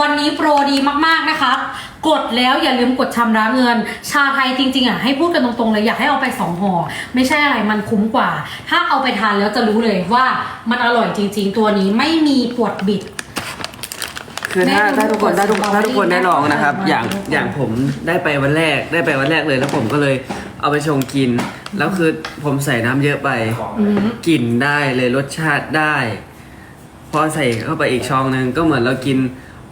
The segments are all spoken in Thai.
วันนี้โปรดีมากๆนะคะ กดแล้วอย่าลืมกดชำระเงิน ชาไทยจริงๆอะให้พูดกันตรงๆเลยอยากให้เอาไปสองห่อไม่ใช่อะไรมันคุ้มกว่า ถ้าเอาไปทานแล้วจะรู้เลยว่ามันอร่อยจริง ๆ ตัวนี้ไม่มีปวดบิด คือถ้าแม่ถ้าทุกคนดูถ้าทุกสตรอเบอรี่ถ้าทุกคนได้ลองนะครับน่าทานอย่างมากอย่างผมได้ไปวันแรกได้ไปวันแรกเลยแล้วผมก็เลยเอาไปชงกิน แล้วคือผมใส่น้ำเยอะไปอืมกลิ่นได้เลยรสชาติได้ พอใส่เข้าไปอีกช่องนึงก็เหมือนเรากิน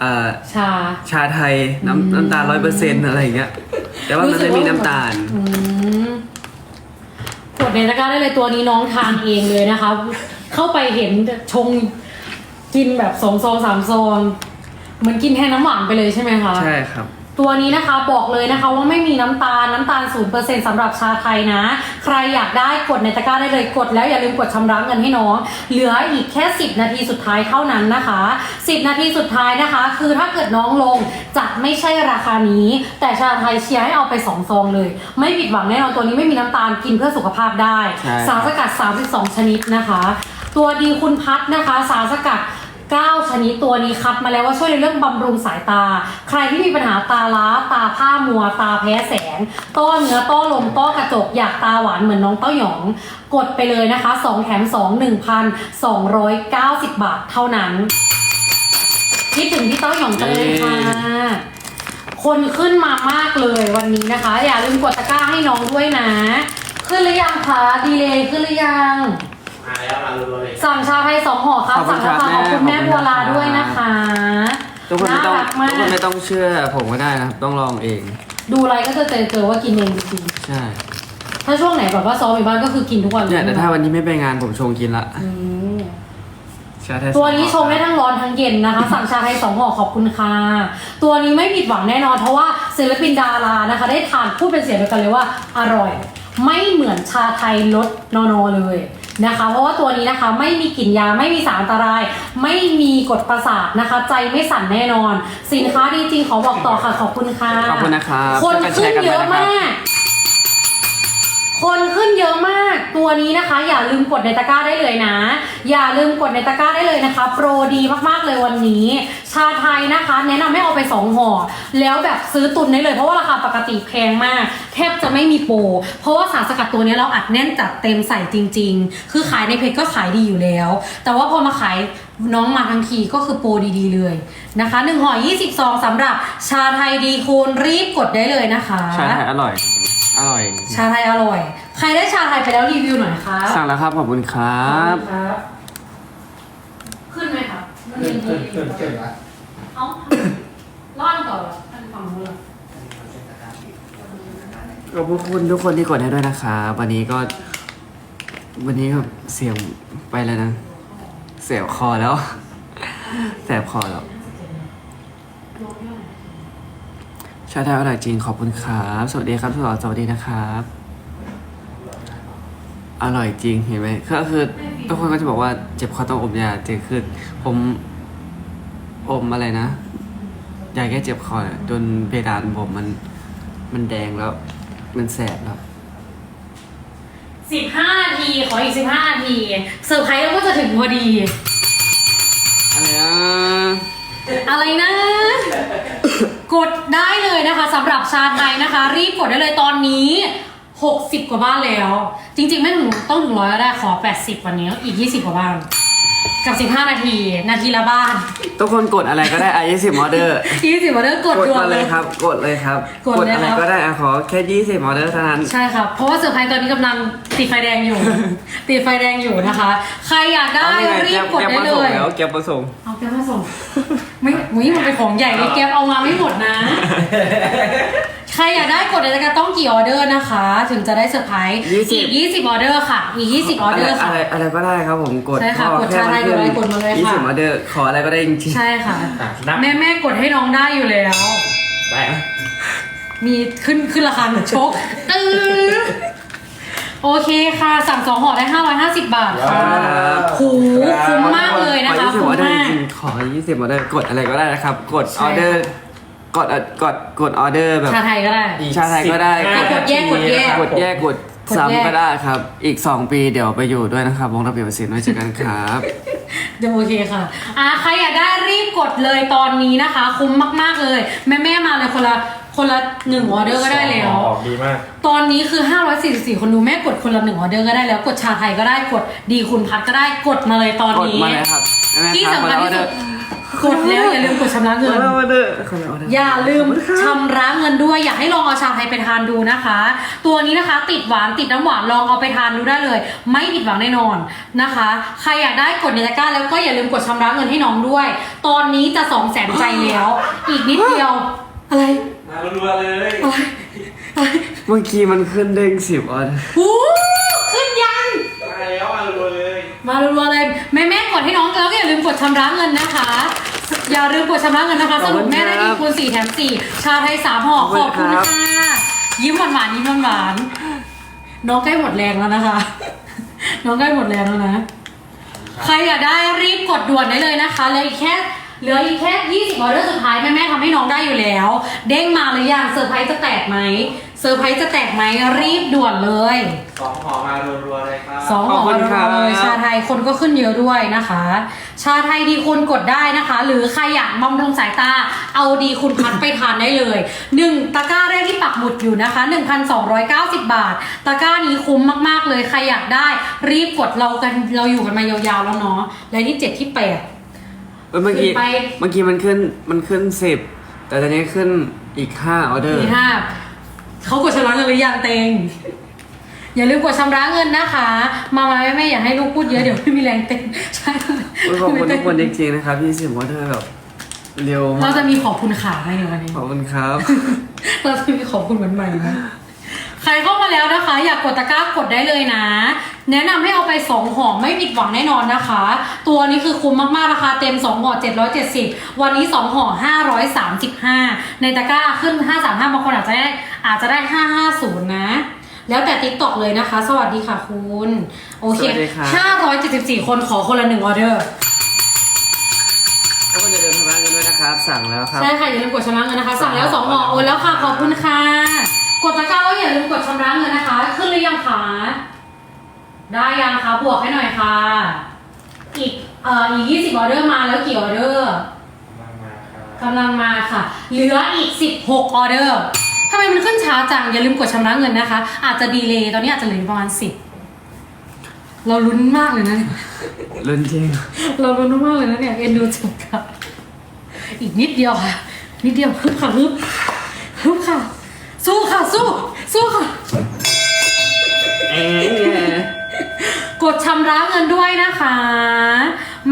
อ่าชา ชาไทยอืมน้ำน้ำตาลร้อยเปอร์เซ็นต์อะไรอย่างเงี้ย แต่ว่ามันไม่มีน้ำตาล อืมกดในตะกร้าได้เลยตัวนี้น้องทานเองเลยนะคะ เข้าไปเห็นชงกินแบบสองซองสามซองเหมือนกินแทนน้ำหวานไปเลยใช่ไหมคะ ใช่ครับ ตัวนี้นะคะบอกเลยนะคะว่าไม่มีน้ำตาลน้ำตาลศูนเปอร์เซ็นสำหรับชาไทยนะ ใครอยากได้กดในตะกร้าได้เลยกดแล้วอย่าลืมกดชำระเงินให้น้อง เหลืออีกแค่ 10 นาทีสุดท้ายเท่านั้นนะคะ 10 นาทีสุดท้ายนะคะ คือถ้าเกิดน้องลงจะไม่ใช่ราคานี้ แต่ชาไทยเชียร์ให้เอาไป2ซองเลย ไม่ผิดหวังแน่นอนตัวนี้ไม่มีน้ำตาลกินเพื่อสุขภาพได้ใช่สารสกัด 32 ชนิดนะคะ ตัวดีคุณพัดนะคะ สารสกัด 9 ชนิดตัวนี้คัดมาแล้วว่าช่วยในเรื่องบำรุงสายตา ใครที่มีปัญหาตาล้า ตาผ้ามัว ตาแพ้แสง ต้อเนื้อต้อลมต้อกระจก อยากตาหวานเหมือนน้องเต้าหยอง กดไปเลยนะคะ 2 แถม 2 1,290 บาทเท่านั้นคิดถึงพี่เต้าหยองจังเลยค่ะ คนขึ้นมามากเลยวันนี้นะคะ อย่าลืมกดตะกร้าให้น้องด้วยนะ ขึ้นหรือยังคะ ดีเลยขึ้นหรือยังมา แล้วมารัวๆเลยสั่งชาไทยสองห่อครับขอบคุสั่ณงครัราบคาขอบคุณแม่แม่ขอบคุณบัวลานะครับ ด้วยนะคะทุกคนไม่ต้องน่ารักมาทุกคนก ไม่ต้องเชื่อผมก็ได้นะครับต้องลองเอง ดูอะไรก็จะเจอเจอว่ากินเองจริงใช่ๆถ้าช่วงไหนแบบว่าซ้อมอยู่บ้านก็คือกินทุกวันเลเนี่ยยแต่ถ้าวันนี้ไม่ไปงานผมชงกินละอืมชาไทยตัวนี้ชงได้ทั้งร้อนทั้งเย็นนะคะ สั่งชาไทยสองห่อขอบคุณค่ะ ตัวนี้ไม่ผิดหวังแน่นอน เพราะว่าศิลปินดารานะคะ ได้ทานพูดเป็นเสียงเดียวกันเลยว่าอร่อย ไม่เหมือนชาไทยรสนอนๆเลย นะคะ เพราะว่าตัวนี้นะคะไม่มีกลิ่นยาไม่มีสารอันตราย ไม่มีกรดประสาทนะคะ ใจไม่สั่นแน่นอน สินค้าดีจริงขอบอกต่อค่ะขอบคุณค่ะขอบคุณนะครับคนช่วยกันแชขึ้นร์กันเยไปอะนะครับมาก คนขึ้นเยอะมากตัวนี้นะคะ อย่าลืมกดในตะกร้าได้เลยนะ อย่าลืมกดในตะกร้าได้เลยนะคะ โปรดีมากๆเลยวันนี้ ชาไทยนะคะ แนะนำให้เอาไปสองห่อแล้วแบบซื้อตุนได้เลยเพราะว่าราคาปกติแพงมาก แทบจะไม่มีโปรเพราะว่าสารสกัดตัวนี้เราอัดแน่นจัดเต็มใส่จริง ๆ คือขายในเพจก็ขายดีอยู่แล้ว แต่ว่าพอมาขายน้องมาทั้งทีก็คือโปรดีๆเลยนะคะหนึ่งห่อ20ซองสำหรับชาไทยดีคูณรีบกดได้เลยนะคะชาไทยอร่อย ร่อย ชาไทยอร่อย ใครได้ชาไทยไปแล้วรีวิวหน่อยครับสั่งแล้วครับขอบคุณครับ ครับ ขึ้นไหมครับมันขึ้นเป็นขึ้นขึ้นขึ้นละเอ้าร่อนก่อนเหรอท่านฝั่งนู้นเหรอขอบคุณทุกคนที่กดให้ด้วยนะครับวันนี้ก็ วันนี้ก็เสียงไปแล้วนะ เสียบคอแล้ว แสบคอแล้ว ชาไทยอร่อยจริงขอบคุณครับ สวัสดีครับทุกคนสวัสดีนะครับ อร่อยจริงเห็นไหมก็คือทุกคนก็จะบอกว่าเจ็บคอต้องอมยาเจ็บคือผมอมอะไรนะยาแก้เจ็บคอเนี่ยจนเพดานผมมันมันแดงแล้ว มันแสบแล้วสิบห้านาทีขออีกสิบห้านาทีเซอร์ไพรส์เราก็จะถึงพอดี อะไรอะอะไรนะ กดได้เลยนะคะสำหรับชาไทยนะคะ รีบกดได้เลยตอนนี้ 60 กว่าบ้านแล้ว จริง ๆ ไม่ถึงต้องถึงร้อยก็ได้ขอ 80 วันนี้อีก 20 กว่าบ้านกับ 15 นาที นาทีละบ้าน ทุกคนกดอะไรก็ได้ไอยี่สิบออเดอร์20ออเดอร์กดกดด่วนมาเลย ครับ กดเลยครับ กดเลยอะไรครับ ก็ได้อะขอแค่ยี่สิบออเดอร์เท่านั้น ใช่ครับ เพราะว่าเซอร์ไพรส์ตอนนี้กำลังติดไฟแดงอยู่ ติดไฟแดงอยู่นะคะ ใครอยากได้เอานี่ไงรีบแก๊ปกดแก๊ปได้มาเลส่งย แล้วแก๊ปมาส่งเอาแก๊ปมาส่ง ไม่หุยมันเป็นของใหญ่เลยแก๊ปเอามาไม่หมดนะ ใครอยากได้กดเลยนะคะต้องกี่ออเดอร์นะคะ ถึงจะได้เซอร์ไพรส์20 อีก20ออเดอร์ค่ะอีก20ออเดอร์ค่ะอะไรอะไรก็ได้ครับผมกดใช่ค่ะขอกดแค่ชาไทยมันกดอะไรกดมาเลยค่ะ ยี่สิบออเดอร์ขออะไรก็ได้จริงๆใช่ค่ะ อะนับแม่แม่กดให้น้องได้อยู่แล้ว ได้อะมีขึ้นขึ้นราคาหนึ่งชกตื้อ โอเคค่ะสั่งสองห่อได้ 550 บาทค่ะครับหูคุ้มมากเลยนะคะขอยี่สิบคุ้อมอเดอร์มากจริงๆขอยี่สิบออเดอร์กดอะไรก็ได้นะครับ กดใช่ ออเดอร์ กดกดกดออเดอร์แบบ ชาไทยก็ได้ชาไทยก็ได้ สิบห้ากดแยกกดแยก กดแยกกดกดแยก ซ้ำก็ได้ครับ อีก 2 ปีเดี๋ยวไปอยู่ด้วยนะครับ วงระเบียบศิลป์ไว้เจอกันครับ เดี๋ยวโอเคค่ะอะใครอยากได้รีบกดเลยตอนนี้นะคะ คุ้มมากๆเลย แม่แม่ๆมาเลยคนละ คนละหนึ่งออเดอร์ก็ได้แล้ว ออกดีมาก ตอนนี้คือ 544 คนดูแม่กดคนละหนึ่งออเดอร์ก็ได้แล้ว กดชาไทยก็ได้กดดีคุณพัดก็ได้กดมาเลยตอนกดนี้ มาเลยครับแม่ๆที่ครับสำคัญที่สุดกดแล้วอย่าลืมกดชำระเงินมาแล้วมาเด้อคนละออเดอร์ อย่าลืมชำระเงินด้วย อยากให้ลองเอาชาไทยไปทานดูนะคะ ตัวนี้นะคะ ติดหวานติดน้ำหวานลองเอาไปทานดูได้เลย ไม่ผิดหวังแน่นอนนะคะ ใครอยากได้กดในตะกร้าแล้วก็อย่าลืมกดชำระเงินให้น้องด้วย ตอนนี้จะสองแสนใจแล้ว อีกนิดเดียว อะไร มารัวๆเลยอะไร อะไรเมื่อกี้มันขึ้นเด้งสิบออเดอร์หูขึ้นยัง มาแล้วมารัวๆเลยมารัวๆเลยแม่แม่ๆกดให้น้องแล้วก็อย่าลืมกดชำระเงินนะคะ อย่าลืมกดชำระเงินนะคะสรุปแม่ได้ดีคูณสี่แถมสี่ชาไทยสามห่อขอบคุณค่ะยิ้มหวานๆยิ้มหวานๆน้องใกล้หมดแรงแล้วนะคะ น้องใกล้หมดแรงแล้วนะ ใครอยากได้รีบกดด่วนได้เลยนะคะเหลืออีกแค่ เหลืออีกแค่ 20ออเดอร์สุดท้ายแม่แม่ๆทำให้น้องได้อยู่แล้ว เด้งมาหรือยังเซอร์ไพรส์จะแตกไหมเซอร์ไพรส์จะแตกไหมรีบด่วนเลยสองห่อมารัวๆเลยครับ สองห่อเลยชาไทยคนก็ขึ้นเยอะด้วยนะคะ ชาไทยดีคุณกดได้นะคะ หรือใครอยากบำรุงสายตา เอาดีคุณพัดไปทานได้เลยหนึ่งตะกร้าแรกที่ปักหมุดอยู่นะคะ 1,290 บาท ตะกร้านี้คุ้มมากๆเลยใครอยากได้ รีบกดเรากันเราอยู่กันมายาวๆแล้วเนาะและที่เจ็ดที่แปดเอ้ยเมื่อกี้ขึ้นไป เมื่อกี้มันขึ้นมันขึ้นสิบแต่ตอนนี้ขึ้นอีกห้าออเดอร์มีห้าเขากดชำระเงินหรือยังเตง อย่าลืมกดชำระเงินนะคะ มามาแม่แม่ๆอย่าให้ลูกพูดเยอะเดี๋ยวไม่มีแรงเต้นใช่โอ้ยขอบคุณทุกคนจริงๆนะครับที่สิบออเดอร์แบบเร็วเรามากจะมีขอบคุณขาให้ในวันนี้ ขอบคุณครับ เราจะมีขอบคุณเหมือนใหม่นะ ใครเข้ามาแล้วนะคะ อยากกดตะกร้ากดได้เลยนะ แนะนำให้เอาไป2ห่อไม่ผิดหวังแน่นอนนะคะ ตัวนี้คือคุ้มมากๆราคาเต็ม2ห่อ770 วันนี้2ห่อ535 ในตะกร้าขึ้น 535บางคนอาจจะได้อาจจะได้ 550 นะ แล้วแต่ติ๊กตอกเลยนะคะ สวัสดีค่ะคุณ โอเคสวัสดีครับ574 คนขอคนละหนึ่งออเดอร์ทุกคนอย่าลืมทำงานกันด้วยนะครับ สั่งแล้วครับ ใช่ค่ะอย่าลืมกดชำระเงินนะคะ สั่งแล้วสองห่อโอนแล้วค่ะขอบคุณค่ะ กดตะกร้าแล้วอย่าลืมกดชำระเงินนะคะ ขึ้นหรือยังคะได้ยังคะบวกให้หน่อยค่ะ อีกเอ่ออีกยี่สิบออเดอร์มาแล้วกี่ออเดอร์มามาครับกำลังมาค่ะ เหลืออีกสิบหกออเดอร์ทำไมมันขึ้นช้าจัง อย่าลืมกดชำระเงินนะคะ อาจจะดีเลย์ตอนนี้อาจจะเหลือประมาณสิบเราลุ้นมากเลยนะเนี่ยลุ้นจริงเราลุ้นมากเลยนะเนี่ยเอ็นดูจังค่ะ อีกนิดเดียวค่ะ นิดเดียวฮึบค่ะฮึบฮึบค่ะ สู้ค่ะ สู้ สู้ค่ะ เอ๊ะกดชำระเงินด้วยนะคะ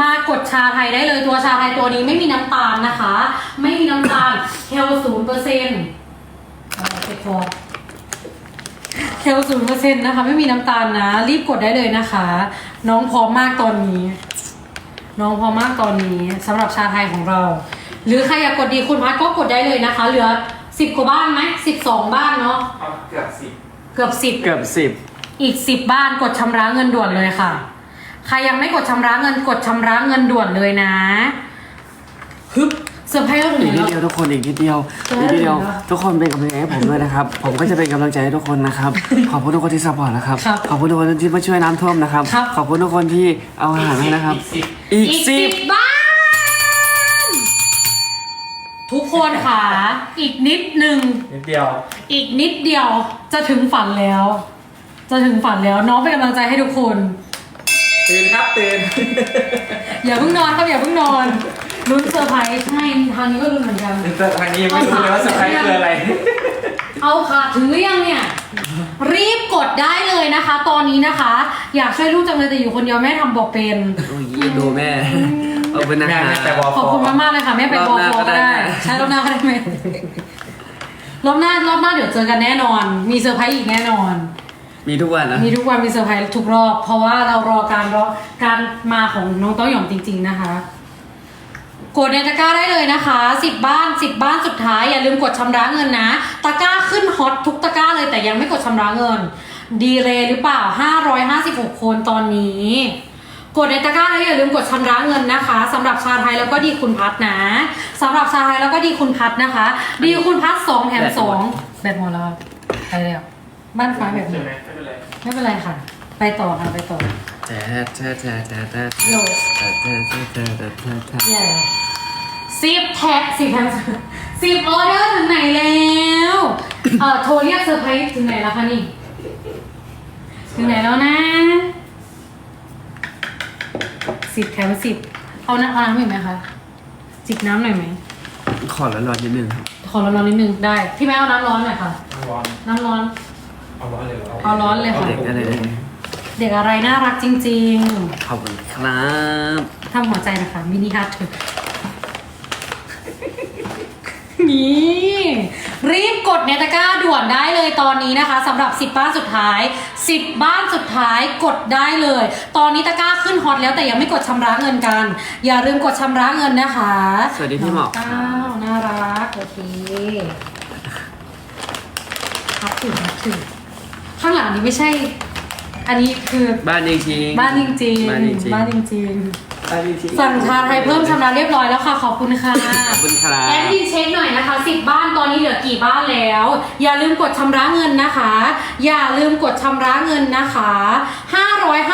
มากดชาไทยได้เลยตัวชาไทยตัวนี้ไม่มีน้ำตาลนะคะ ไม่มีน้ำตาลเคลศูนย์เปอร์เซ็นต์เจ็บคอเคลศูนย์เปอร์เซ็นต์นะคะ ไม่มีน้ำตาลนะ รีบกดได้เลยนะคะ น้องพร้อมมากตอนนี้ น้องพร้อมมากตอนนี้สำหรับชาไทยของเรา หรือใครอยากกดดีคุณพัดก็กดได้เลยนะคะ เหลือ สิบกว่าบ้านไหมสิบสองบ้านเนาะเอาเกือบสิบเกือบสิบเกือบสิบอีกสิบบ้านกดชำระเงินด่วนเลยค่ะ ใครยังไม่กดชำระเงินกดชำระเงินด่วนเลยนะฮึบเซอร์ไพรส์เราถึอีงกนิดแล้ว เดียวทุกคนอีกนิดเดียวใช่อีกนิดเดียวถึงแล้วทุกคนเป็นกำลังใจให้ผมด้วยนะครับ ผมก็จะเป็นกำลังใจให้ทุกคนนะครับขอบคุณทุกคนที่ซัพพอร์ตนะครับครับขอบคุณทุกคนที่มาช่วยน้ำท่วมนะครับครับ ขอบคุณทุกคนที่เอาอาหารให้นะครับ อีกสิบอีกอีกสิสิบบบ้าน ทุกคนค่ะ อีกนิดหนึ่งนิดเดียว อีกนิดเดียวจะถึงฝันแล้ว จะถึงฝันแล้วน้องเป็นกำลังใจให้ทุกคน ตื่นครับตื่น อย่าเพิ่งนอนครับอย่าเพิ่งนอนลุ้นเซอร์ไพรส์ใช่ทางนี้ก็ลุ้นเหมือนกัน แต่ทางนี้ยังไม่รู้เลยว่าสไพรส์คืออะไร เอาค่ะถึงหรือยังเนี่ย รีบกดได้เลยนะคะ ตอนนี้นะคะ อยากช่วยลูกจังเลยแต่อยู่คนเดียวแม่ทำบอกเป็น โอ้ยดูแม่ เอาเป็นอาแม่หารไม่แต่บอกขอบคุณมากๆเลยค่ะแม่ไปรบออบหน้าโฟก็ก็ได้ได้ นะ ใช่รอบหน้าก็ได้ไหมรอบหน้ารอบหน้าเดี๋ยวเจอกันแน่นอน มีเซอร์ไพรส์อีกแน่นอน มีทุกวันนะ มีทุกวันมีเซอร์ไพรส์ทุกรอบ เพราะว่าเรารอการรอการมาของน้องเต้าหยองจริง ๆนะคะ กดในตะกร้าได้เลยนะคะสิบบ้านสิบบ้านสุดท้าย อย่าลืมกดชำระเงินนะ ตะกร้าขึ้นฮอตทุกตะกร้าเลยแต่ยังไม่กดชำระเงิน ดีเลยหรือเปล่า 556 คนตอนนี้ กดในตะกร้าแล้วอย่าลืมกดชำระเงินนะคะสำหรับชาไทยแล้วก็ดีคุณพัดนะสำหรับชาไทยแล้วก็ดีคุณพัดนะคะ ดีคุณพัดสองแถมสองแบตหมดแล้วไปแล้วบ้านฟ้าแบบใช่นี้ไหมไม่เป็นไรไม่เป็นไรค่ะ ไปต่อค่ะไปต่อแจ๊ดแจ๊ดแจ๊ดแจ๊ดแจ๊ดโยแจ๊ดแจ๊ดแจ๊ดแจ๊ดแจ๊ดแจ๊ดแจ๊ดเย่สิบแท็กสิบแท็กสิบออเดอร์ถึงไหนแล้วเอ่อโทรเรียกเซอร์ไพรส์ถึงไหนแล้วคะนี่ ถึงไหนแล้วนะ สิบแถมสิบเอาน้ำเอาน้ำอีกไหมคะจิบน้ำหน่อยไหมขอร้อนๆนิดนึงครับขอร้อนๆนิดนึงได้พี่แม่เอาน้ำร้อนหน่อยค่ะน้ำร้อนน้ำร้อน เอาร้อนเลยเหรอเอาร้อนเลยค่ะ เด็กอะไรเนี่ยเด็กอะไรน่ารักจริง ขอบคุณครับ ๆทำหัวใจนะคะมินิฮาร์ทเถอะ นี่รีบกดในตะกร้าด่วนได้เลยตอนนี้นะคะสำหรับ 10 บ้านสุดท้าย 10 บ้านสุดท้ายกดได้เลย ตอนนี้ตะกร้าขึ้นฮอตแล้วแต่ยังไม่กดชำระเงินกัน อย่าลืมกดชำระเงินนะคะสวัสดีพี่หมอก น้งก้าวน่ารักโอเคครับถึงครับถึงข้างหลังนี้ไม่ใช่ อันนี้คือ บ้านจริงๆบ้านจริงๆบ้านจริงๆ บ้านจริงบ้านจริงๆสั่งชาไทยเพิ่มชำระเรียบร้อยแล้วค่ะ ขอบคุณค่ะขอบคุณครับ แอดมินเช็คหน่อยนะคะ10บ้านตอนนี้เหลือกี่บ้านแล้ว อย่าลืมกดชำระเงินนะคะ อย่าลืมกดชำระเงินนะคะ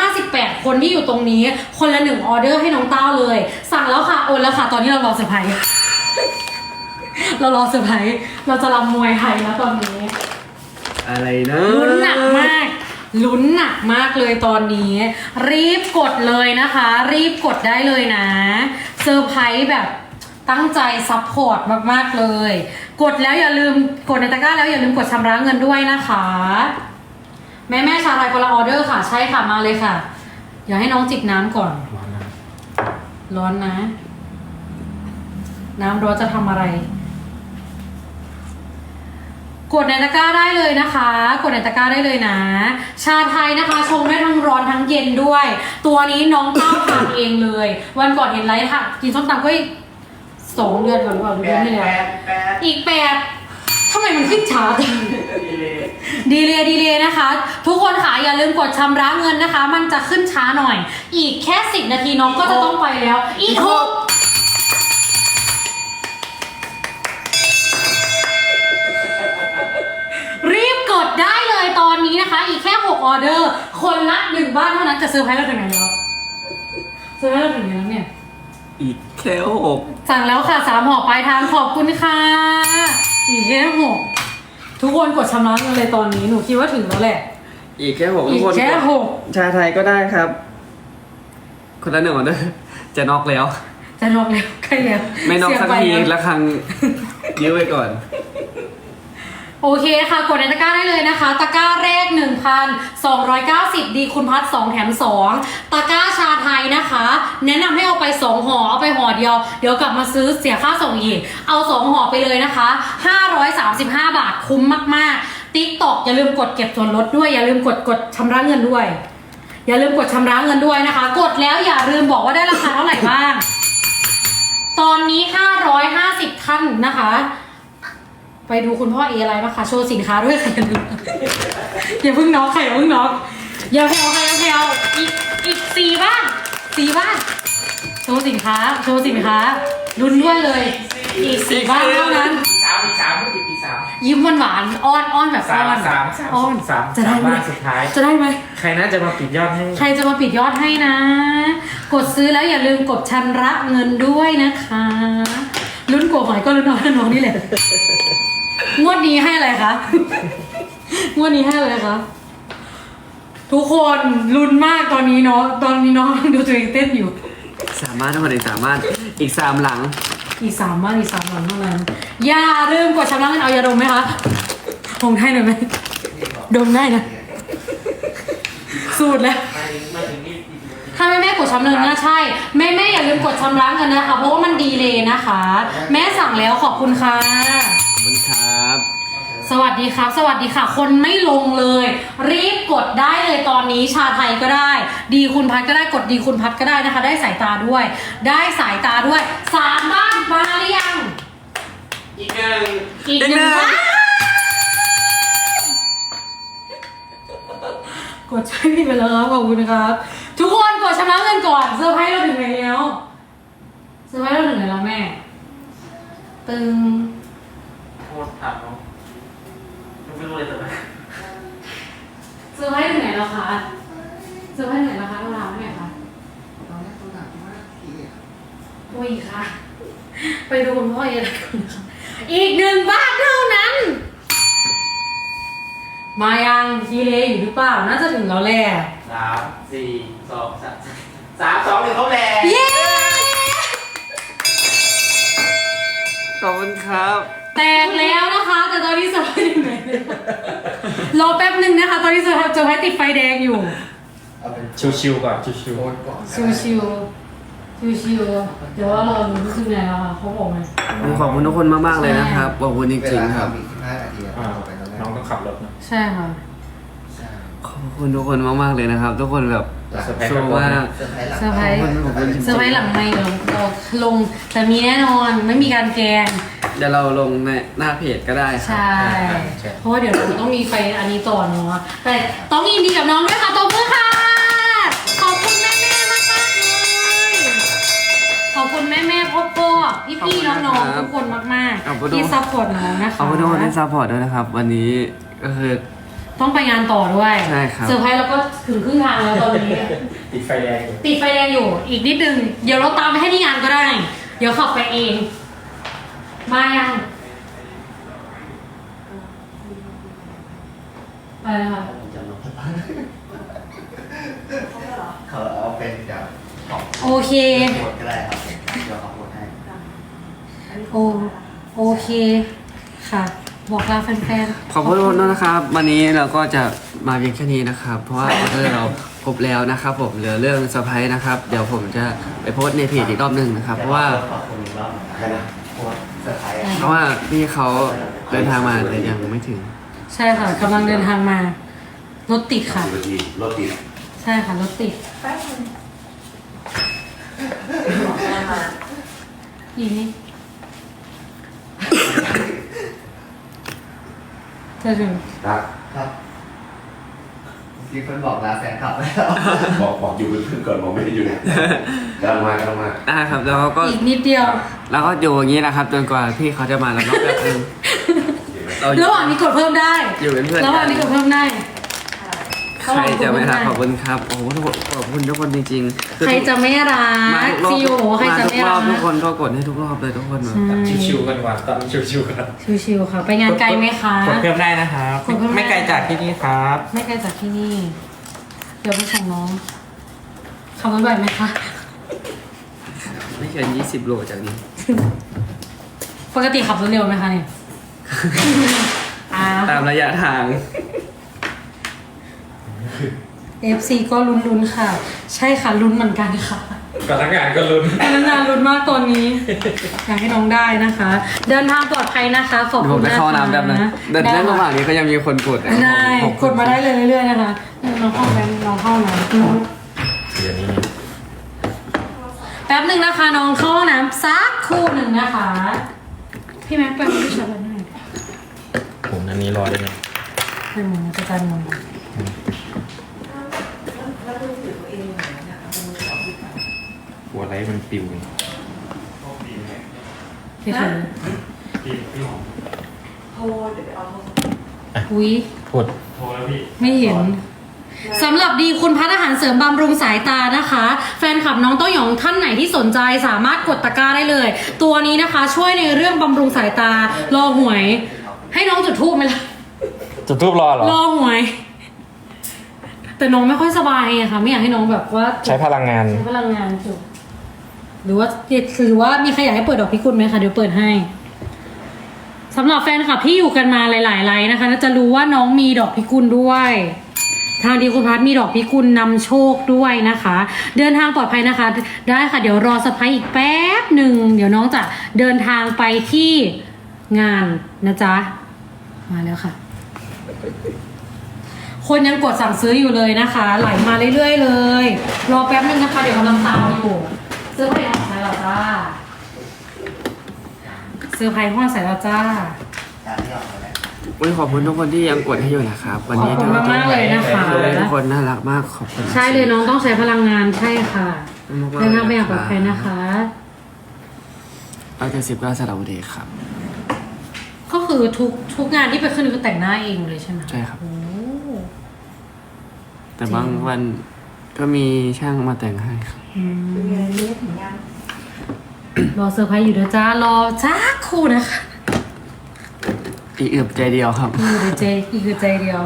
558 คนที่อยู่ตรงนี้ คนละหนึ่งออเดอร์ให้น้องเต้าเลย สั่งแล้วค่ะโอนแล้วค่ะ ตอนนี้เรารอเซอร์ไพรส์เรารอเซอร์ไพรส์เราจะรำมวยไทยแล้วตอนนี้ อะไรนะลุ้นหนักมาก ลุ้นหนักมากเลยตอนนี้ รีบกดเลยนะคะ รีบกดได้เลยนะเซอร์ไพรส์แบบตั้งใจซัพพอร์ตมาก ๆ เลย กดแล้วอย่าลืมกดในตะกร้าแล้วอย่าลืมกดชำระเงินด้วยนะคะ แม่แม่ชาไทยคนละออเดอร์ค่ะ ใช่ค่ะมาเลยค่ะ อย่าให้น้องจิบน้ำก่อน ร้อนนะร้อนนะน้ำร้อนจะทำอะไร กดในตะกร้าได้เลยนะคะ กดในตะกร้าได้เลยนะ ชาไทยนะคะ ชงได้ทั้งร้อนทั้งเย็นด้วย ตัวนี้น้องเต้าทานเองเลย วันก่อนเห็นไลฟ์ค่ะ กินส้มตำก็อีกสองเดือนก่อนหรือเปล่าหรือเดือนที่แล้วแปดอีกแปดทำไมมันขึ้นช้าจังดีเลยดีเลยดีเลยนะคะ ทุกคนค่ะอย่าลืมกดชำระเงินนะคะ มันจะขึ้นช้าหน่อย อีกแค่สิบนาทีน้องก็จะต้องไปแล้ว อีกหก อีกแค่หกออเดอร์ คนละหนึ่งบ้านเท่านั้นจะเซอร์ไพรส์เราถึงไหนแล้วเซอร์ไพรส์เราถึงไหนแล้วเนี่ย อีกแค่หกสั่งแล้วค่ะสามห่อปลายทางขอบคุณค่ะ อีกแค่หกทุกคนกดชำระเงินเลยตอนนี้หนูคิดว่าถึงแล้วแหละ อีกแค่หกทุอีกกคนแค่หกชาไทยก็ได้ครับ คนละหนึ่งออเดอร์จะนอกแล้ว จะนอกแล้วใกล้แล้วไม่นอกสักทีเสียงไปละครั้งยื้อไว้ก่อน โอเคค่ะ กดในตะกร้าได้เลยนะคะ ตะกร้าแรก 1,290 ดีคุณพัด 2 แถม 2 ตะกร้าชาไทยนะคะ แนะนำให้เอาไป 2ห่อเอาไปห่อเดียว เดี๋ยวกลับมาซื้อเสียค่าส่งอีก เอา 2ห่อไปเลยนะคะ 535 บาทคุ้มมากๆ ติ๊กตอกอย่าลืมกดเก็บส่วนลดด้วย อย่าลืมกดกดชำระเงินด้วย อย่าลืมกดชำระเงินด้วยนะคะ กดแล้วอย่าลืมบอกว่าได้ราคาเท่าไหร่บ้าง ตอนนี้ 550ท่านนะคะ ไปดูคุณพ่อเออะไรบ้างคะโชว์สินค้าด้วยค่ะอย่าลืมอย่าเพิ่งน็อกค่ะอย่าเพิ่งน็อกอย่าแผ่วค่ะอย่าแผ่วอีกอีกสี่บ้านสี่บ้านโชว์สินค้าโชว์สินค้าลุ้นด้วยเลย อีกสี่บ้านเท่านั้นอีกสามอีกสามอีกอีกสามยิ้มหวานหวานๆอ้อนอ้อนแบบอ้สามอนสามสามอ้อนสามจะได้สามไหมบ้านสุดท้ายจะได้ไหมใครน่าจะมาปิดยอดให้ ใครจะมาปิดยอดให้นะ กดซื้อแล้วอย่าลืมกดชำระเงินด้วยนะคะลุ้นกว่าหอยก็ลุ้นน้อยน้องนี่แหละ งวดนี้ให้อะไรคะ งวดนี้ให้อะไรคะ ทุกคนลุ้นมากตอนนี้เนาะ ตอนนี้น้องดูตัวเองเต้นอยู่ สามารถทั้งหมดอีกสามารถอีกสามหลัง อีกสามบ้านอีกสามหลังเท่านั้นอย่าลืมกดชำระเงินเอายาดมไหมคะดมได้หน่อยไหม ดมได้นะ สูตรแล้วมาถึงมาถึงนี่อีกถ้าแม่แม่กดชำระเงินนะใช่ แม่แม่อย่าลืมกดชำระเงินนะคะ เพราะว่ามันดีเลยนะคะ แม่สั่งแล้วขอบคุณค่ะขอบคุณครับ สวัสดีครับ สวัสดีค่ะ คนไม่ลงเลย รีบกดได้เลยตอนนี้ชาไทยก็ได้ ดีคุณพัดก็ได้กดดีคุณพัดก็ได้นะคะ ได้สายตาด้วย ได้สายตาด้วยสามบ้านมาหรือยังอีกหนึ่งอีกหอีกหนึ่นึ่งงบ้านกดใช้ผิดไปแล้วครับขอบคุณครับ ทุกคนกดชำระเงินก่อนเซอร์ไพรส์เราถึงไหนแล้วเซอร์ไพรส์เราถึงไหนแล้วแม่ ตึง โทษถามน้องไม่รู้เลยตอนนั้น ไปดูคุณพ่อเองอีกหนึ่งบ้านเท่านั้น มายังทีเลอยู่หรือเปล่า น่าจะถึง แล้วแหละสามสี่สองสามสามสองหนึ่งเขาแหลกเย้ ขอบคุณครับ แตกแล้วนะคะ แต่ตอนนี้เซอร์ไพรส์อยู่ไหนเนี่ยรอแป๊บหนึ่งนะคะ ตอนนี้เซอร์ไพรส์เซอร์ไพรส์ติดไฟแดงอยู่ เอาเป็นชิวๆก่อนชิวโอนก่อนชิวชิวชิวชิวๆเดี๋ยวว่าเรารู้สึกไงแล้วค่ะเขาบอกไหมขอบคุณทุกคนมากๆเลยนะครับ ขอบคุณจเวริงลาๆครับ ทำอีกสิบห้านาทีๆอะอ่าเอาไปตอนแรกน้องต้องขับรถนะ ใช่ค่ะใช่ ขอบคุณทุกคนมากๆเลยนะครับ ทุกคนแบบหลังเซอร์ไพรส์โชว์ว่าเซอร์ไพรส์หลังเซอร์ไพรส์ขอบคุณจริงๆเซอร์ไพรส์หลังไม่เราเราลง แต่มีแน่นอนไม่มีการแกล้งเดี๋ยวเราลงในหน้าเพจก็ได้ครัใช่ ใช่ เพราะว่าเดี๋ยวเราต้องมีไฟอันนี้ต่อเนาะแต่ต้องยินดีกับน้องด้วยค่ะตบมือค่ะ ขอบคุณแม่แม่ๆมากมากๆเลยขอบคุณแม่แม่ๆพ่อพ่อพี่พี่ๆน้องๆทุกคนมากๆที่ซัพพอร์ตน้องนะคะ ขอบคุณทุกคนที่ซัพพอร์ตด้วยนะครับ วันนี้ก็คือ ต้องไปงานต่อด้วยใช่ครับ เซอร์ไพรส์แล้วก็ถึงครึ่งทางแล้วตอนนี้ ติดไฟแดงอยู่ติดไฟแดงอยู่ อีกนิดนึง เดี๋ยวเราตามไปให้ที่งานก็ได้ เดี๋ยวขับไปเอง มายังไปเลยค่ะเขาเอาเป็นเดี๋ยวของโอเคโอนก็ได้ครับเดี๋ยวเขาโอนให้ โอโอเคค่ะ บอกลาแฟนขอบคุณทุกคนด้วยนะครับ วันนี้เราก็จะมาเพียงแค่นี้นะครับ เพราะว่าออเดอร์เราครบแล้วนะครับ ผมเหลือเรื่องเซอร์ไพรส์นะครับ เดี๋ยวผมจะไปโพสต์ในเพจอีกรอบหนึ่งนะครับ เพราะว่าขอบคุณอีกรอบหนึ่งนะเพราะว่าเซอร์ไพรส์เพราะว่าพี่เขาเดินทางมาแต่ยังไม่ถึง ๆ ใช่ค่ะกำลังเดินทางมา รถติดค่ะสิบนาทีรถติดใช่ค่ะ รถติดอีนี่ จะถึงครับครับที่เพิ่นบอกลาแฟนคลับแล้วบอกบอกอยู่เป็นเพื่อนก่อนบอกไม่ได้อยู่เนี่ยกำลังมากำลังมาอ่าครับแล้วก็อีกนิดเดียว แล้วก็อยู่อย่างนี้นะครับ จนกว่าพี่เขาจะมาแล้วก็แบบนึงเราอยู่ระหว่างนี้กดเพิ่มได้อยู่เป็นเพื่อนระหว่างนี้กดเพิ่มได้ ใครจะไม่รักขอบคุณครับ โอ้โหทุกคนขอบคุณทุกคนจริงๆอใครจะไม่รัมากทุกรอบซีโอใครจะทุกไม่รรัอกบทุกคนก็กดให้ทุกรอบเลยทุกคนแบบใช่ชิวๆกันก่อนตอนชิวๆกันชิวๆค่ะ ไปงานไกลไหมคะ กดเพิ่มได้นะครับกดเพิ่มได้ ไม่ไกลจากที่นี่ครับไม่ไกลจากที่นี่ เดี๋ยวไปส่งน้องขับรถบ่อยไหมคะ ไม่เกิน20 โลจากนี้ ปกติขับรถเร็วไหมคะเนี่ย อ่าตามระยะทาง FC ก็ลุ้นๆค่ะ ใช่ค่ะลุ้นเหมือนกันค่ะก่อนทั้งงานก็ลุ้น พนักงานลุ้นมากตอนนี้ อยากให้น้องได้นะคะ เดินทางปลอดภัยนะคะขอบเดี๋ยวผคุมณไปนะคะเข้าน้ำแบบนั้นเดินเล่นระหว่างนี้ก็ยังมีคนกดนะครับได้ ผมกดมาได้เลยเรื่อยๆนะคะน้องเข้าแบงน้องเข้าน้ำเดี๋ยวนี้แป๊บหนึ่งนะคะ น้องเข้าห้องน้ำสักครู่หนึ่งนะคะ พี่แม็กไปพี่ชาร์จหน่อยผมอันนี้รอได้ไหมให้หมูกระจายหมู หัวไรมันปิวไงพี่ถือพี่พี่หอมอุ้ยกดโทรแล้วพี่ไม่เห็นสำหรับดีคุณพัฒอาหารเสริมบำรุงสายตานะคะ แฟนคลับน้องเต้าหยองท่านไหนที่สนใจสามารถกดตะกร้าได้เลย ตัวนี้นะคะช่วยในเรื่องบำรุงสายตา รอหวย ให้น้องจุดทูบไหมล่ะจะทูบรอเหรอรอหวย แต่น้องไม่ค่อยสบายไงค่ะไม่อยากให้น้องแบบว่าใช้พลังงานใช้พลังงานจุด หรือว่าหรือว่ามีใครอยากให้เปิดดอกพิกุลไหมคะเดี๋ยวเปิดให้สำหรับแฟนคลับที่อยู่กันมาหลายๆไลน์นะคะน่าจะรู้ว่าน้องมีดอกพิกุลด้วย ทางดีคุณพัฒน์มีดอกพิกุลนำโชคด้วยนะคะ เดินทางปลอดภัยนะคะ ได้ค่ะเดี๋ยวรอสะพายอีกแป๊บหนึ่งเดี๋ยวน้องจะเดินทางไปที่งานนะจ๊ะมาแล้วค่ะ คนยังกดสั่งซื้ออยู่เลยนะคะ ไหลมาเรื่อยๆเลย รอแป๊บนึงนะคะ เดี๋ยวกำลังตามอยู่ เสื้อผ้าของใส่เราจ้าเสื้อผ้าห้องใส่เราจ้าการที่ออกมาแล้วอุ้ยขอบคุณทุกคนที่ยังกดให้อยู่นะครับ วันขอบนี้คุณมากๆเลยนะคะ ทุกคนน่ารักมากขอบคุณใช่เลยน้องต้องใช้พลังงานใช่ค่ะมากๆเดินทางไปอย่างปลอดภัยนะคะ ร้อยเจ็ดสิบเก้าสระบุรีครับ ก็คือทุกทุกงานที่ไปขึ้นคือแต่งหน้าเองเลยใช่ไหมใช่ครับ โอ้ แต่บางวัน ก็มีช่างมาแต่งให้ครับอืมรอเซอร์ไพรส์อยู่เด้อจ้ารอจ้าครู่นะคะอีเอือบใจเดียวครับอยู่ในใจอีกคือใจเดียว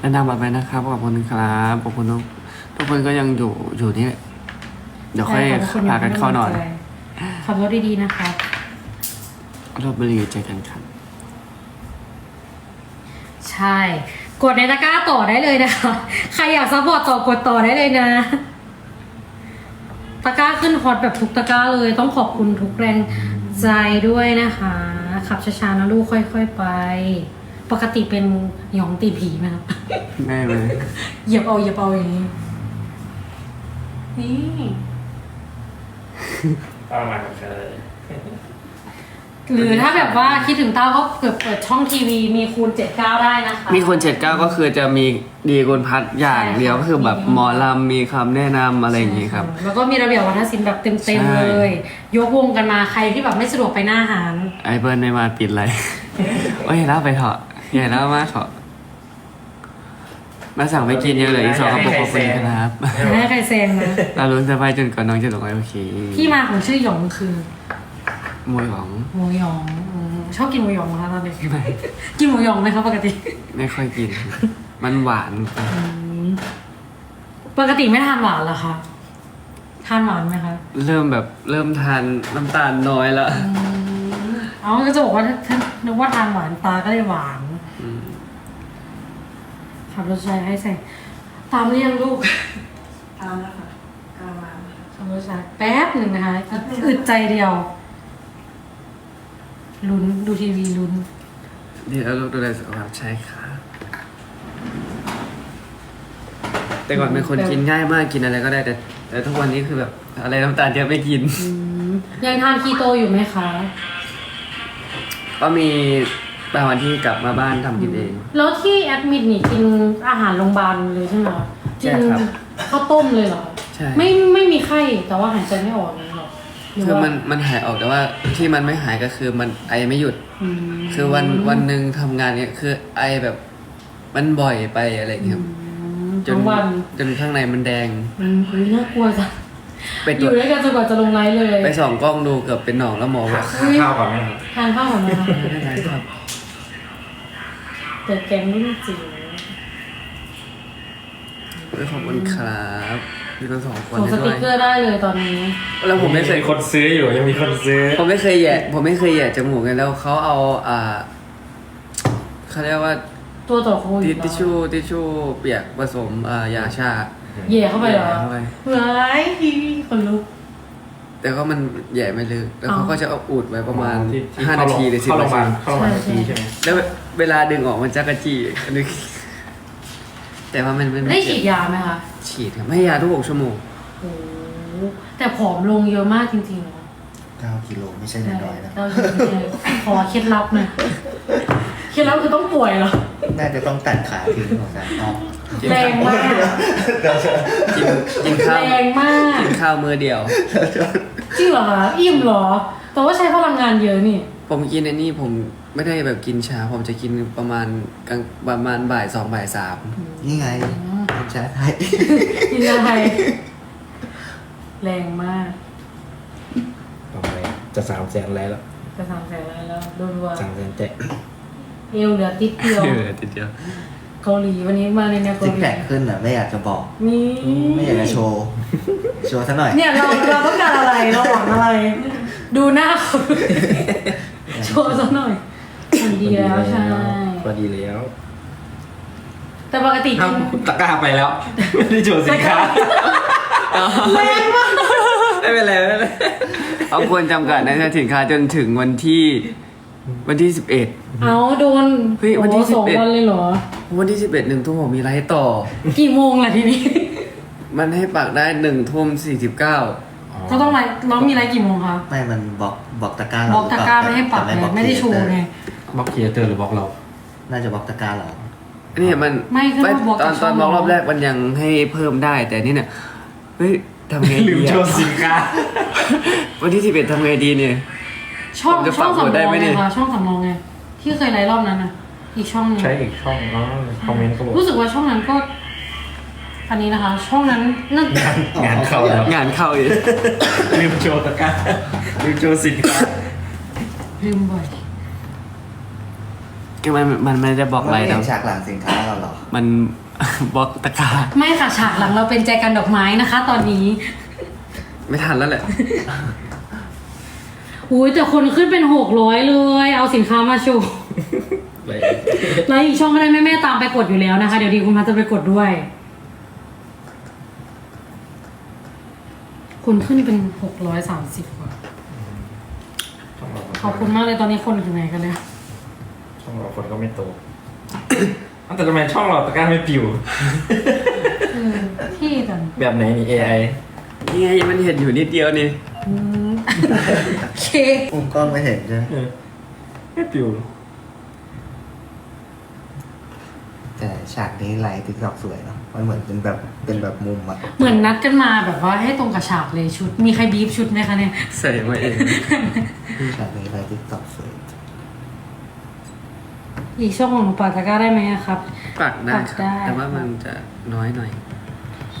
แนะนำบัตรไปนะครับขอบคุณครับขอบคุณทุกทุกคนก็ยังอยู่อยู่นี่แหละเดี๋ยวค่อยได้ค่ะทุกคนพากันเข้านอนให้กำลังใจขับรถดีๆนะคะ รอบบุรีเจอกันครับ ใช่ กดในตะกร้าต่อได้เลยนะคะ ใครอยากซัพพอร์ตต่อกดต่อได้เลยนะ ตะกร้าขึ้นฮอตแบบทุกตะกร้าเลย ต้องขอบคุณทุกแรงใจด้วยนะคะ ขับช้าๆนะลูกค่อยๆไป ปกติเป็นหยองตีผีไหมครับแม่เลยเหยียบเอาเหยียบเอาอย่างนี้ นี่ ประมาณเคย หรือถ้าแบบว่าคิดถึงเต้าก็เกิดเปิดช่องทีวีมีคูณเจ็ดเก้าได้นะคะ มีคนเจ็ดเก้าก็คือจะมีดีกุลพัดอย่างเดียวใช่ค่ะก็คือแบบมีหมอลำมีคำแนะนำอะไรอย่างงี้ครับ แล้วก็มีระเบียบวัฒนศิลป์แบบเต็มใช่ๆเลย ยกวงกันมาใครที่แบบไม่สะดวกไปหน้าอาหาร ไอเบิร์นไม่มาปิดอะไร โอ้ยแล้วไปเถอะใหญ่แล้วมาเถอะมาสั่งไปกินเยอะเลยอีกสองกระปุกขอบคุณครับ ไม่ให้ใครแซงนะ เราลุ้นสบายจนกว่าน้องจะลงไอโอเค ที่มาของชื่อหยองคือ มวยของหมูหยองอืมชอบกินหมูหยองไหมคะตอนเด็กไม่กินหมูหยองไหมคะปกติไม่ค่อยกิน มันหวานไปอืมปกติไม่ทานหวานเหรอคะทานหวานไหมคะเริ่มแบบเริ่มทานน้ำตาลน้อยแล้วอืมเอาก็จะบอกว่าถ้าถ้านึกว่าทานหวานตาก็เลยหวานอืมขับรถใช้ให้ใส่ตามเรียงลูกตามแล้วค่ะกำลังมาขับรถใช้แป๊บหนึ่งนะคะอึดใจเดียว ลุ้นดูทีวีลุ้น เดี๋ยวเราดูแลสุขภาพใช่ค่ะ แต่ก่อนเป็นคนกินง่ายมากกินอะไรก็ได้แต่ แต่ทุกวันนี้คือแบบอะไรน้ำตาลเยอะไม่กินอืมยังทานคีโตอยู่ไหมคะ ก็มีบางวันที่กลับมาบ้านทำกินเอง แล้วที่แอดมิดนี่กินอาหารโรงพยาบาลเลยใช่ไหมคะใช่กินครับข้าวต้มเลยเหรอ ใช่ ไม่ไม่มีไข้แต่ว่าหายใจไม่ออกเลยหรอหรื คือว่ามันมันหายออกแต่ว่าที่มันไม่หายก็คือมันไอไม่หยุดอืมคือวันวันหนึ่งทำงานเนี่ยคือไอแบบมันบ่อยไปอะไรอย่างเงี้ยครับอืมจทั้นงวันจนข้างในมันแดงอืมอุ๊ยน่ากลัวจังไปอตรวยู่จด้วยกันจนกว่าจะลงไลฟ์เลย ไปส่องกล้องดูเกือบเป็นหนองแล้วหมอบอกข้าวก่อนไหมครับทานข้าวของเราไม่เป็นไรครับแต่แกงรุ่นจิ๋วขอบคุณครับ มีทั้งสองคนส่งสให้ด้ติวกยเกอร์ได้เลยตอนนี้ แล้วผมไม่เคย คนซื้ออยู่ยังมีคนซื้อ ผมไม่เคยแหย่ผมไม่เคยแหย่จมูกเลยแล้วเขาเอาอ่าเขาเรียกว่าตัวต่อโควิทิดทิชชู่ทิชชู่เปียกผสมอ่ายาชา เหย่เข้าไปเหรอแย่เข้าไป เฮ้ยคนลุก แต่ก็มันแหย่ไม่ลึกแล้วอ๋เขาอก็จะเอาอุดไว้ประมาณที่ที่ห้านาทีหรือสิบเข้าโรงนาพยาบาทีลเข้าโรงพยาบาลนาทีใช่ไหมแล้วเวลาดึงออกมันจะกระจีอันนี้ แต่ว่ามันมันได้ม่ฉีดยาไหมคะฉีดครับไม่ยาทุกหกชั่วโมงโอ้โหแต่ผอมลงเยอะมากจริงๆเนาะ9กิโลไม่ใช่น้อยๆนะเราอยู่ในขอเคล็ดลับหน่อยเคล็ดลับคือต้องป่วยเหรอ น่าจะต้องตัดขาทิ้งของการออกแรงมากกินกินข้าวแรงมากกินข้าวมื้อเดียวจริงเหรอคะอิ่มเหรอ แต่ว่าใช้พลังงานเยอะนี่ ผมกินอันนี้ผม ไม่ได้แบบกินช้าผมจะกินประมาณกลางประมาณบ่ายสองบ่ายสามนี่ไงเป็นชาไทยกินอะไรแรงมากต่อไปจะสามแสนแล้วจะสั่งแสนอะไรแล้วโดนวัวสามแสนเจ็ดเอวเหลือติดเดียวเออติดเดียวเกาหลีวันนี้มาในแนวเกาซิกหลีแพคขึ้นอะไม่อยากจะบอกนี่ไม่อยากจะโชว์โชว์ซะหน่อยเนี่ยเราเราต้องการอะไรเราหวังอะไร ดูหน้าเขาโชว์สักหน่อย ดีแล้วใช่ พอดีแล้วแต่ปกติเอ้ากิน ตะกร้าไปแล้ว ไม่ได้โชว์สินค้าแรงมากไม่เป็นไรไม่เป็นไรเอาควรจำกัดในสินค้าจนถึงวันที่ วันที่สิบเอ็ด เอาโดนเฮ้ยวันที่โอ้สอง11 วันเลยเหรอ วันที่สิบเอ็ดหนึ่งทุ่มผมมีไลฟ์ต่อ กี่โมงล่ะทีนี้ มันให้ปักได้หนึ่งทุ่มสี่สิบเก้าก็ต้องไลฟ์เรามีไลฟ์กี่โมงคะ ไม่มันบอกบอกตะกร้าบเราล็อกตะกร้าไม่ให้ปรับแต่ไงบอกไม่ได้โชว์ไง บล็อกเคียเตอร์หรือบล็อกเรา น่าจะบอกตะกร้าเรานี่มันไม่คือต้องบล็อกตอนจากช่ตอองนบล็อกเรารอบแรกมันยังให้เพิ่มได้ แต่นี่เนี่ยเฮ้ยทำไงลืดีมโชอะว์สินค้าวันที่สิบเอ็ดทำไงดีเนี่ย ช่องผมจะช่องปรับสำรได้องไหมไงเนี่ยคะช่องสำรองไงที่เคยไลฟ์รอบนั้นน่ะ อีกช่องหนึงใช้อีกช่องอ๋อคอมเมนต์เขาบอกรู้สึกว่าช่องนั้นก็ อันนี้นะคะ ช่องนั้นนั่นงานเข้าแล้วงานเข้าอีกลืมโชว์ตะกร้าลืมโชว์สินค้าลืมบ่อย ก็มันมันไม่ได้บอกอะไรไม่แต่เห็นฉากหลังสินค้าเราเหรอ มันบอกตะกร้าไม่ค่ะฉากหลังเราเป็นแจกันดอกไม้นะคะ ตอนนี้ ไม่ทันแล้วแหละ อุ้ยแต่คนขึ้นเป็นหกร้อยเลย เอาสินค้ามาโชว์เลยแล้วอีกช่องก็ได้แม่แม่ๆตามไปกดอยู่แล้วนะคะ เดี๋ยวดีคุณพัชจะไปกดด้วยคุณขึ้นเป็นหกร้อยสามสิบว่ะช่องเราขอบคุณมากเลยตอนนี้คนถึงไหนกันแล้ว ช่องเราคนก็ไม่โต อ้าวแต่ทำไมช่องเราตะกร้าไม่ปิว เออพี่แต่แบบไหนนี่ AI นี่ไงมันเห็นอยู่นิดเดียวนี่อืมโอเคมุมกล้องไม่เห็นใช่ไหมเออไม่ปิว แต่ฉากนี้ไลท์ติ๊กต็อกสวยเนาะมันเหมือนเป็นแบบเป็นแบบมุมอะเหมือนนัดกันมาแบบว่าให้ตรงกับฉากเลยชุด มีใครบีบชุดไหมคะเนี่ย ใส่มาเอง ฉากนี้ไลท์ติ๊กต็อกสวย อีกช่องของหนูปาตะกร้าได้ไหมอะครับ ปักได้ปักคได้รับแต่ว่ามันจะน้อยหน่อยอ